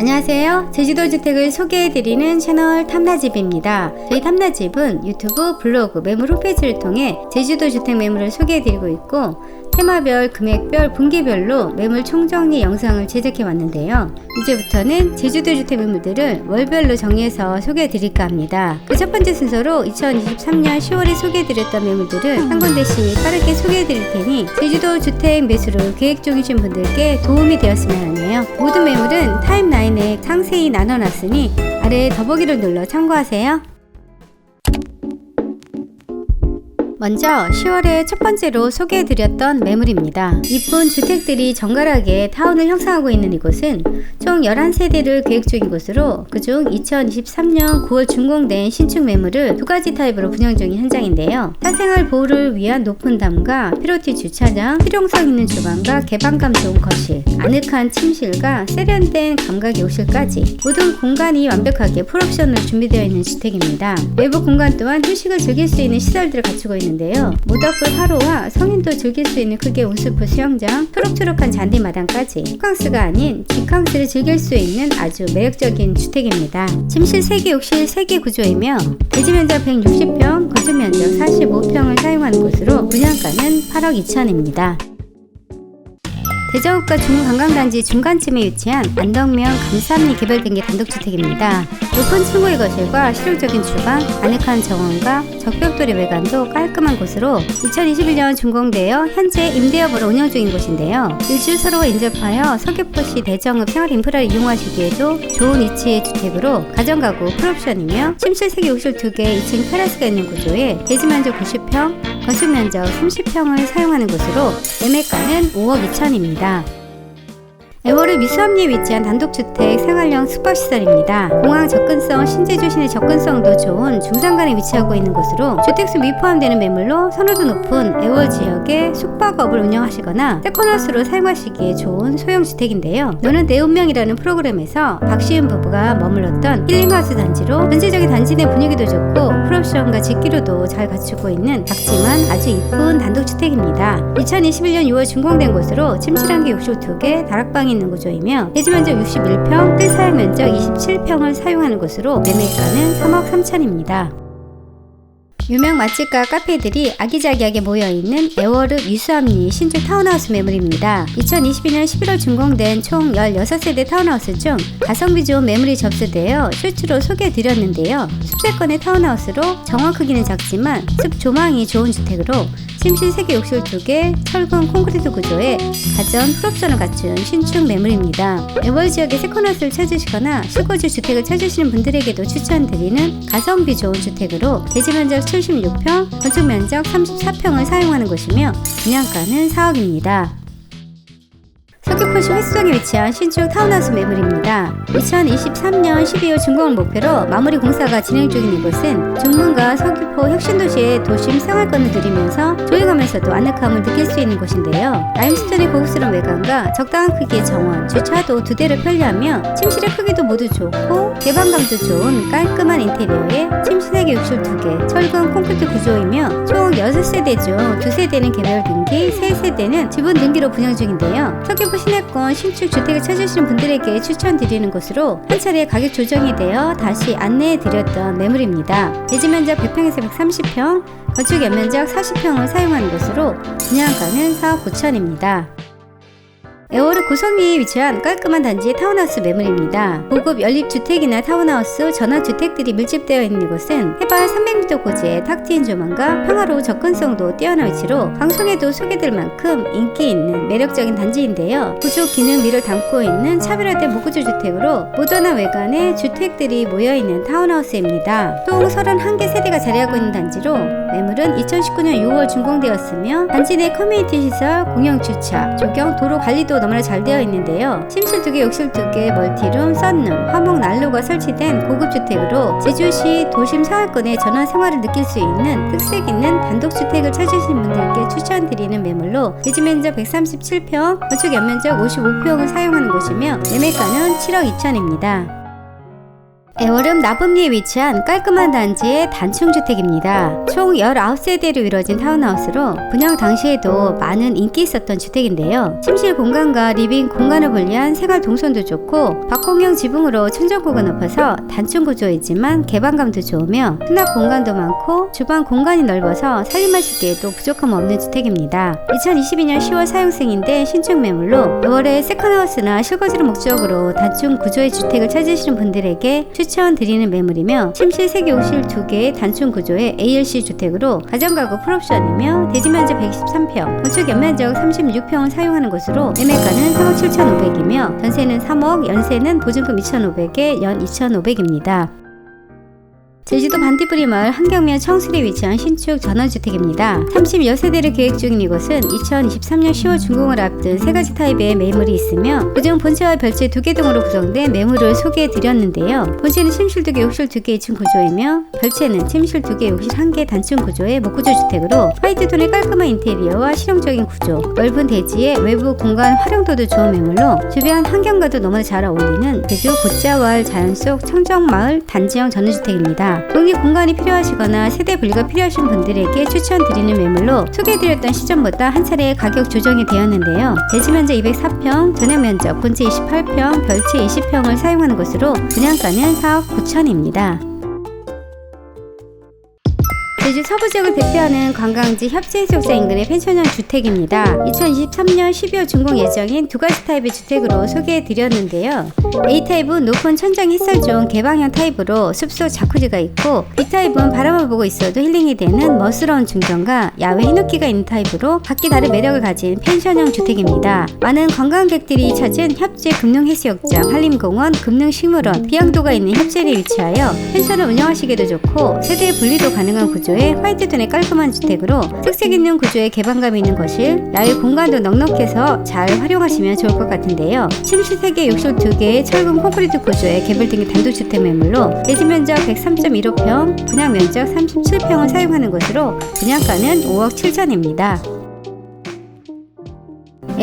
안녕하세요. 제주도 주택을 소개해드리는 채널 탐나집입니다. 저희 탐나집은 유튜브, 블로그, 매물 홈페이지를 통해 제주도 주택 매물을 소개해드리고 있고 테마별, 금액별, 분기별로 매물 총정리 영상을 제작해 왔는데요. 이제부터는 제주도 주택 매물들을 월별로 정리해서 소개해 드릴까 합니다. 그 첫 번째 순서로 2023년 10월에 소개해 드렸던 매물들을 한 군데씩 빠르게 소개해 드릴 테니 제주도 주택 매수를 계획 중이신 분들께 도움이 되었으면 하네요. 모든 매물은 타임라인에 상세히 나눠놨으니 아래 더보기를 눌러 참고하세요. 먼저 10월에 첫 번째로 소개해드렸던 매물입니다. 이쁜 주택들이 정갈하게 타운을 형성하고 있는 이곳은 총 11세대를 계획 중인 곳으로 그중 2023년 9월 준공된 신축 매물을 두 가지 타입으로 분양 중인 현장인데요. 사생활 보호를 위한 높은 담과 피로티 주차장, 실용성 있는 주방과 개방감 좋은 거실, 아늑한 침실과 세련된 감각 욕실까지 모든 공간이 완벽하게 풀옵션으로 준비되어 있는 주택입니다. 외부 공간 또한 휴식을 즐길 수 있는 시설들을 갖추고 있는 있는데요. 모닥불 화로와 성인도 즐길 수 있는 크기의 온수풀 수영장, 초록초록한 잔디 마당까지 호캉스가 아닌 직캉스를 즐길 수 있는 아주 매력적인 주택입니다. 침실 3개, 욕실 3개 구조이며 대지 면적 160평, 건축 면적 45평을 사용하는 곳으로 분양가는 8억 2천입니다. 대저읍과 중관광단지 중간쯤에 위치한 안덕면 감삼리 개발된 게 단독주택입니다. 높은 층고의 거실과 실용적인 주방, 아늑한 정원과 적벽돌이 외관도 깔끔한 곳으로 2021년 준공되어 현재 임대업으로 운영 중인 곳인데요. 일주 서로가 인접하여 서귀포시 대정읍 생활 인프라를 이용하시기에도 좋은 위치의 주택으로 가정가구 풀옵션이며 침실 3개 욕실 2개 2층 테라스가 있는 구조에 대지면적 90평, 건축 면적 30평을 사용하는 곳으로 매매가는 5억 2천입니다. 애월의 미수암리에 위치한 단독주택 생활형 숙박시설입니다. 공항 접근성, 신제주 시내 접근성도 좋은 중산간에 위치하고 있는 곳으로 주택수 미 포함되는 매물로 선호도 높은 애월 지역에 숙박업을 운영하시거나 세컨하우스로 사용하시기에 좋은 소형주택인데요. 너는 내 운명이라는 프로그램에서 박시윤 부부가 머물렀던 힐링하우스 단지로 전체적인 단지 내 분위기도 좋고 풀옵션과 직기로도 잘 갖추고 있는 작지만 아주 이쁜 단독주택입니다. 2021년 6월 준공된 곳으로 침실 한 개, 욕실 2개, 다락방이 있는 구조이며 대지 면적 61평, 뜰 사용 면적 27평을 사용하는 곳으로 매매가는 3억 3천입니다. 유명 맛집과 카페들이 아기자기하게 모여있는 에워르 위수암리 신축 타운하우스 매물입니다. 2022년 11월 준공된 총 16세대 타운하우스 중 가성비 좋은 매물이 접수되어 실추로 소개해드렸는데요. 숲세권의 타운하우스로 정원 크기는 작지만 숲 조망이 좋은 주택으로 침실 3개 욕실 2개 철근 콘크리트 구조에 가전 풀옵션을 갖춘 신축 매물입니다. 에월 지역의 세컨하우스를 찾으시거나 실거주 주택을 찾으시는 분들에게도 추천드리는 가성비 좋은 주택으로 대지 면적 76평, 건축 면적 34평을 사용하는 곳이며 분양가는 4억입니다. 서귀포시 횟수동에 위치한 신축 타운하우스 매물입니다. 2023년 12월 준공을 목표로 마무리 공사가 진행 중인 이곳은 중문과 서귀포 혁신도시의 도심 생활권을 누리면서 조용하면서도 아늑함을 느낄 수 있는 곳인데요. 라임스톤의 고급스러운 외관과 적당한 크기의 정원, 주차도 두 대를 편리하며 침실의 크기도 모두 좋고 개방감도 좋은 깔끔한 인테리어에 침실 3개, 욕실 2개, 철근 콘크리트 구조이며 총 6세대 중 2세대는 개별 등기, 3세대는 지분 등기로 분양 중인데요. 서귀포 서구 시내권 신축 주택을 찾으시는 분들에게 추천드리는 곳으로 한 차례 가격 조정이 되어 다시 안내해 드렸던 매물입니다. 대지 면적 100평에서 130평, 건축 연면적 40평을 사용하는 곳으로 분양가는 4억 9천입니다. 에어르 고성리에 위치한 깔끔한 단지의 타운하우스 매물입니다. 고급 연립주택이나 타운하우스, 전원주택들이 밀집되어 있는 이곳은 해발 300m 고지의 탁 트인 조망과 평화로운 접근성도 뛰어난 위치로 방송에도 소개될 만큼 인기 있는 매력적인 단지인데요. 구조 기능 미를 담고 있는 차별화된 무구조 주택으로 모던한 외관의 주택들이 모여있는 타운하우스입니다. 총 31개 세대가 자리하고 있는 단지로 매물은 2019년 6월 준공되었으며 단지 내 커뮤니티 시설, 공영 주차, 조경, 도로 관리도 너무나 잘 되어 있는데요. 침실 2개, 욕실 2개, 멀티룸, 썬룸, 화목 난로가 설치된 고급 주택으로 제주시 도심 생활권의 전원 생활을 느낄 수 있는 특색 있는 단독주택을 찾으신 분들께 추천드리는 매물로 대지 면적 137평, 건축 연면적 55평을 사용하는 곳이며 매매가는 7억 2천입니다. 애월음 나범리에 위치한 깔끔한 단지의 단층주택입니다. 총 19세대로 이루어진 타운하우스로 분양 당시에도 많은 인기 있었던 주택인데요. 침실 공간과 리빙 공간을 분리한 생활 동선도 좋고 박공형 지붕으로 천정고가 높아서 단층 구조이지만 개방감도 좋으며 수납 공간도 많고 주방 공간이 넓어서 살림하시기에도 부족함 없는 주택입니다. 2022년 10월 사용생인데 신축 매물로 5월에 세컨하우스나 실거주를 목적으로 단층 구조의 주택을 찾으시는 분들에게 추 천드리는 매물이며 침실 3개 욕실 2개의 단층 구조의 ALC 주택으로 가정가구 풀옵션이며 대지면적 123평, 건축 연면적 36평을 사용하는 곳으로 매매가는 3억 7,500이며 전세는 3억, 연세는 보증금 2,500에 연 2,500입니다. 제주도 반딧불이 마을 한경면 청술에 위치한 신축 전원주택입니다. 30여세대를 계획 중인 이곳은 2023년 10월 준공을 앞둔 세 가지 타입의 매물이 있으며 그중 본체와 별채 두개 등으로 구성된 매물을 소개해 드렸는데요. 본체는 침실 두 개, 욕실 두개 2층 구조이며 별채는 침실 두 개, 욕실 한 개 단층 구조의 목구조 주택으로 화이트 톤의 깔끔한 인테리어와 실용적인 구조, 넓은 대지의 외부 공간 활용도도 좋은 매물로 주변 환경과도 너무나 잘 어울리는 제주 곶자왈 자연 속 청정마을 단지형 전원주택입니다. 독립 공간이 필요하시거나 세대 분리가 필요하신 분들에게 추천드리는 매물로 소개해드렸던 시점보다 한 차례 가격 조정이 되었는데요. 대지 면적 204평, 전용 면적 본체 28평, 별채 20평을 사용하는 곳으로 분양가는 4억 9천입니다. 제주 서부 지역을 대표하는 관광지 협재해수욕장 인근의 펜션형 주택 입니다. 2023년 12월 준공 예정인 두 가지 타입의 주택으로 소개해 드렸는데요. A타입은 높은 천장 햇살 좋은 개방형 타입으로 숲속 자쿠지가 있고 B타입은 바람을 보고 있어도 힐링이 되는 멋스러운 중정과 야외 히노키가 있는 타입으로 각기 다른 매력을 가진 펜션형 주택입니다. 많은 관광객들이 찾은 협재 금능해수욕장, 한림공원, 금능식물원, 비양도가 있는 협재에 위치하여 펜션을 운영하시기도 좋고 세대 분리도 가능한 구조의 화이트톤의 깔끔한 주택으로 특색 있는 구조의 개방감 있는 거실, 야외 공간도 넉넉해서 잘 활용하시면 좋을 것 같은데요. 침실 3개, 욕실 2개의 철근 콘크리트 구조의 개별등기 단독주택 매물로 대지 면적 103.15평, 분양 면적 37평을 사용하는 곳으로 분양가는 5억 7천입니다.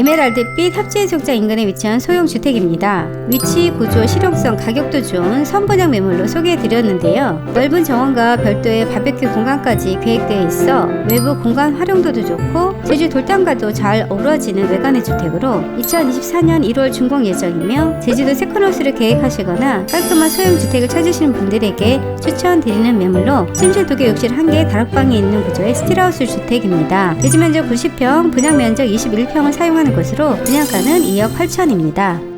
에메랄드빛 합지해수욕장 인근에 위치한 소형 주택입니다. 위치, 구조, 실용성, 가격도 좋은 선분양 매물로 소개해드렸는데요. 넓은 정원과 별도의 바베큐 공간까지 계획되어 있어 외부 공간 활용도도 좋고 제주 돌담과도 잘 어우러지는 외관의 주택으로 2024년 1월 준공 예정이며 제주도 세컨하우스를 계획하시거나 깔끔한 소형 주택을 찾으시는 분들에게 추천드리는 매물로 침실 2개, 욕실 1개, 다락방이 있는 구조의 스틸하우스 주택입니다. 대지 면적 90평, 분양 면적 21평을 사용하는 하는 곳으로 분양가는 2억 8천입니다.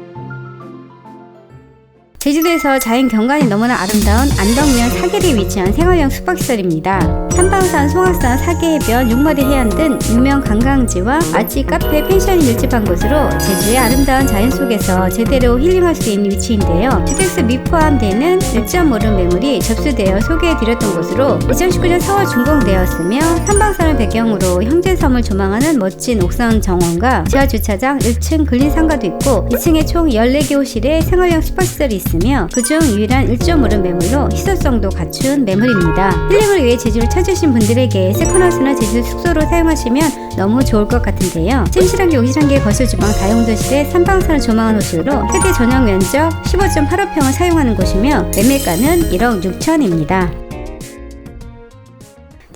제주도에서 자연 경관이 너무나 아름다운 안덕면 사계리에 위치한 생활형 숙박시설입니다. 삼방산, 송악산, 사계해변, 육마리 해안 등 유명 관광지와 아치, 카페, 펜션이 밀집한 곳으로 제주의 아름다운 자연 속에서 제대로 힐링할 수 있는 위치인데요. 주택수 미 포함되는 1.5룸 매물이 접수되어 소개해드렸던 곳으로 2019년 4월 준공되었으며 삼방산을 배경으로 형제섬을 조망하는 멋진 옥상 정원과 지하주차장 1층 근린상가도 있고 2층에 총 14개 호실의 생활형 숙박시설이 있습니다. 있으며 그중 유일한 1.5룸 매물로 희소성도 갖춘 매물입니다. 힐링을 위해 제주를 찾으신 분들에게 세컨하우스나 제주 숙소로 사용하시면 너무 좋을 것 같은데요. 침실한 개, 욕실 한 개, 거실, 주방, 다용도실에 삼방산을 조망한 호실로 세대 전용 면적 15.85평을 사용하는 곳이며 매매가는 1억 6천입니다.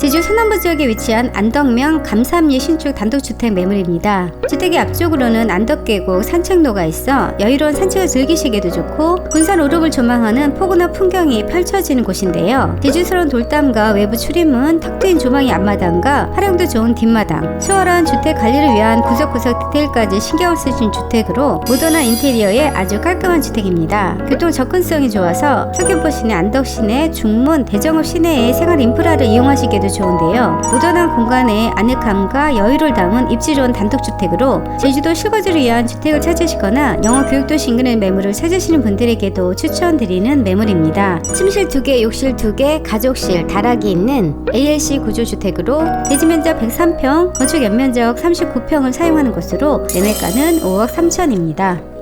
제주 서남부 지역에 위치한 안덕면 감삼리 신축 단독주택 매물입니다. 주택의 앞쪽으로는 안덕계곡 산책로가 있어 여유로운 산책을 즐기시기도 좋고 군산 오름을 조망하는 포근한 풍경이 펼쳐지는 곳인데요. 제주스러운 돌담과 외부 출입문, 탁 트인 조망의 앞마당과 활용도 좋은 뒷마당, 수월한 주택 관리를 위한 구석구석 디테일까지 신경을 쓰신 주택으로 모던한 인테리어의 아주 깔끔한 주택입니다. 교통 접근성이 좋아서 서귀포 시내, 안덕 시내, 중문, 대정읍 시내의 생활 인프라를 이용하시기도 보기도 좋은데요. 무던한 공간에 아늑함과 여유를 담은 입지 좋은 단독주택으로 제주도 실거주를 위한 주택을 찾으시거나 영어 교육도시 인근의 매물을 찾으시는 분들에게도 추천드리는 매물입니다. 침실 2개, 욕실 2개, 가족실, 다락이 있는 ALC 구조주택으로 대지 면적 103평, 건축 연면적 39평을 사용하는 곳으로 매매가는 5억 3천입니다.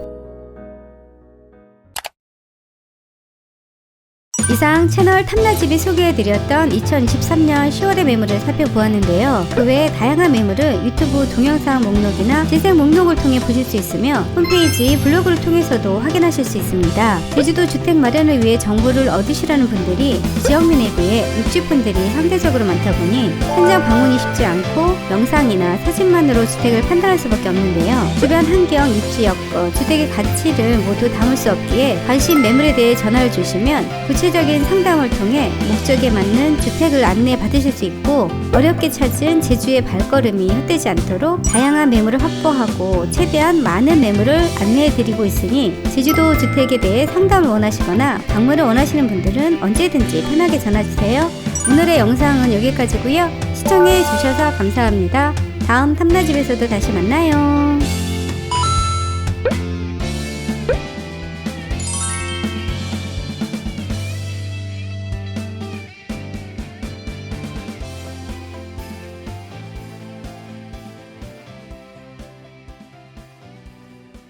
이상 채널 탐나집이 소개해드렸던 2023년 10월의 매물을 살펴보았는데요. 그 외에 다양한 매물을 유튜브 동영상 목록이나 재생 목록을 통해 보실 수 있으며 홈페이지 블로그를 통해서도 확인하실 수 있습니다. 제주도 주택 마련을 위해 정보를 얻으시라는 분들이 지역민에 비해 육지분들이 상대적으로 많다 보니 현장 방문이 쉽지 않고 영상이나 사진만으로 주택을 판단할 수밖에 없는데요. 주변 환경, 입지 여건, 주택의 가치를 모두 담을 수 없기에 관심 매물에 대해 전화를 주시면 구체 적인 상담을 통해 목적에 맞는 주택을 안내 받으실 수 있고 어렵게 찾은 제주의 발걸음이 헛되지 않도록 다양한 매물을 확보하고 최대한 많은 매물을 안내해 드리고 있으니 제주도 주택에 대해 상담을 원하시거나 방문을 원하시는 분들은 언제든지 편하게 전화 주세요. 오늘의 영상은 여기까지고요. 시청해 주셔서 감사합니다. 다음 탐나집에서도 다시 만나요.